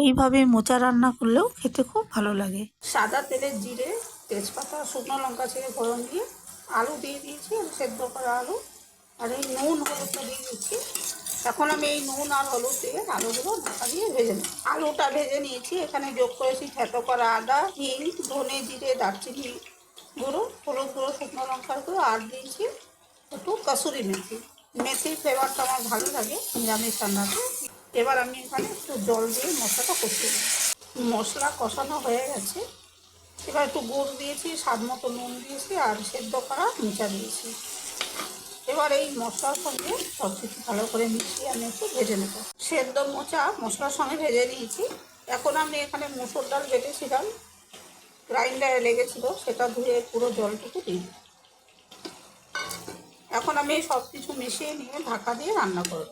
এইভাবে মোচা রান্না করলেও খেতে খুব ভালো লাগে। সাদা তেলে জিরে, তেজপাতা, শুকনো লঙ্কা ছেড়ে ফোড়ন দিয়ে আলু দিয়ে দিয়েছি সেদ্ধ করা আলু। আর এই নুন হলুদটা দিয়ে দিচ্ছি। এখন আমি এই নুন আর হলুদ দিয়ে আলুগুলো ঢাকা দিয়ে ভেজে নিই আলুটা ভেজে নিয়েছি, এখানে যোগ করেছি থেতো করা আদা, হিং, ধনে জিরে, দারচিনি গুঁড়ো, হলুদ গুঁড়ো, শুকনো লঙ্কার গুঁড়ো, আর দিয়েছি একটু কাসুরি মেথি। মেথির ফ্লেভারটা আমার ভালো লাগে, নিরামিষ রান্নাতে। এবার আমি এখানে একটু জল দিয়ে মশলাটা কষিয়ে মশলা কষানো হয়ে গেছে। এবার একটু গুড় দিয়েছি, স্বাদ মতো নুন দিয়েছি আর সেদ্ধ করা মিচা দিয়েছি। এবার এই মশলার সঙ্গে সব কিছু ভালো করে মিশিয়ে আমি একটু ভেজে নেব। সেদ্ধ মোচা মশলার সঙ্গে ভেজে নিয়েছি। এখন আমি এখানে মুসুর ডাল বেটেছিলাম। গ্রাইন্ডারে লেগেছিল, সেটা ধুয়ে পুরো জলটুকু দিই এখন আমি সব কিছু মিশিয়ে নিয়ে ঢাকা দিয়ে রান্না করব।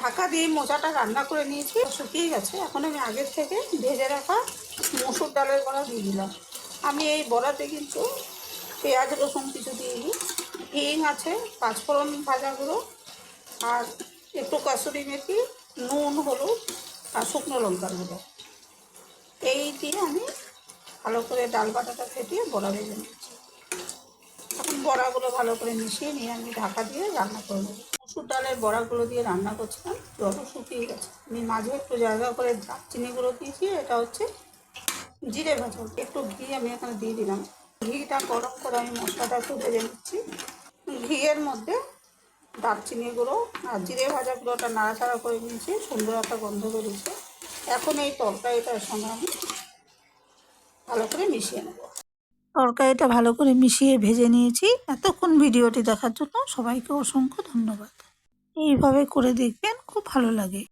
ঢাকা দিয়ে মোচাটা রান্না করে নিয়েছি। শুকিয়ে গেছে। এখন আমি আগের থেকে ভেজে রাখা মসুর ডালের বড়া দিয়ে দিলাম। আমি এই বড়াতে কিন্তু পেঁয়াজ, রসুন কিছু দিয়ে দিইনি হিং আছে, পাঁচফোড়ন ভাজা গুঁড়ো আর একটু কাসুরি মেথি, নুন, হলুদ আর শুকনো লঙ্কার গুঁড়ো। এই দিয়ে আমি ভালো করে ডাল বাটাটা ফেটিয়ে বড়া ভেজে নিচ্ছি। এখন বড়াগুলো ভালো করে মিশিয়ে নিয়ে আমি ঢাকা দিয়ে রান্না করে নেব। ডালের বড়াগুলো দিয়ে রান্না করছিলাম জল শুকিয়ে গেছে। আমি মাঝে একটু জায়গা করে দারচিনিগুলো দিয়েছি, এটা হচ্ছে জিরে ভাজা। একটু ঘি আমি এখানে দিয়ে দিলাম। ঘিটা গরম করে আমি মশলাটা একটু ভেজে নিচ্ছি। ঘিয়ের মধ্যে দারচিনি গুঁড়ো আর জিরে ভাজা গুঁড়োটা নাড়াচাড়া করে নিয়েছি, সুন্দর একটা গন্ধ বেরিয়েছে। এখন এই তরকারিটার সঙ্গে আমি ভালো করে মিশিয়ে নেব। তরকারিটা ভালো করে মিশিয়ে ভেজে নিয়েছি। এতক্ষণ ভিডিওটি দেখার জন্য সবাইকে অসংখ্য ধন্যবাদ। এইভাবে করে দেখবেন খুব ভালো লাগে।